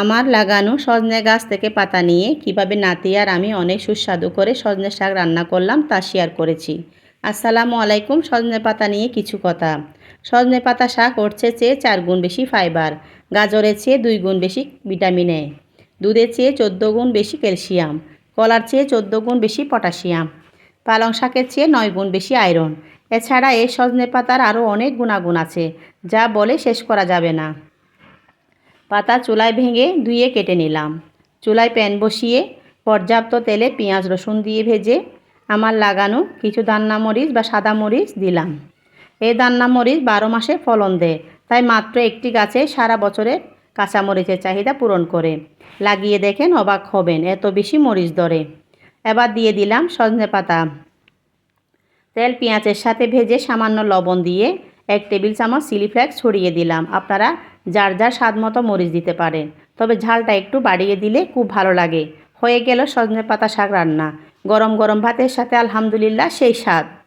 আমার লাগানো সজনে গাছ থেকে পাতা নিয়ে কীভাবে নাতি আর আমি অনেক সুস্বাদু করে সজনে শাক রান্না করলাম তা শেয়ার করেছি। আসসালামু আলাইকুম, সজনে পাতা নিয়ে কিছু কথা। সজনে পাতা শাক উঠছে চেয়ে চার গুণ বেশি ফাইবার গাজরের চেয়ে দুই গুণ বেশি ভিটামিন এ দুধের চেয়ে চোদ্দ গুণ বেশি ক্যালসিয়াম কলার চেয়ে চোদ্দ গুণ বেশি পটাশিয়াম পালং শাকের চেয়ে নয় গুণ বেশি আয়রন এছাড়া এই সজনে পাতার আরও অনেক গুণাগুণ আছে, যা বলে শেষ করা যাবে না। পাতা চুলায় ভেঙে ধুয়ে কেটে নিলাম। চুলায় প্যান বসিয়ে পর্যাপ্ত তেলে পেঁয়াজ রসুন দিয়ে ভেজে আমার লাগানো কিছু দান্না মরিচ বা সাদা মরিচ দিলাম। এই দান্না মরিচ বারো মাসে ফলন দেয়, তাই মাত্র একটি গাছে সারা বছরের কাঁচা মরিচের চাহিদা পূরণ করে। লাগিয়ে দেখেন অবাক হবেন, এত বেশি মরিচ ধরে। এবার দিয়ে দিলাম সজনে পাতা। তেল পেঁয়াজের সাথে ভেজে সামান্য লবণ দিয়ে এক টেবিল চামচ চিলি ফ্লেক্স ছড়িয়ে দিলাম। আপনারা যার যার স্বাদ মতো মরিচ দিতে পারেন। তবে ঝালটা একটু বাড়িয়ে দিলে খুব ভালো লাগে। হয়ে গেল সজনে পাতা শাক রান্না। গরম গরম ভাতের সাথে আলহামদুলিল্লাহ সেই স্বাদ।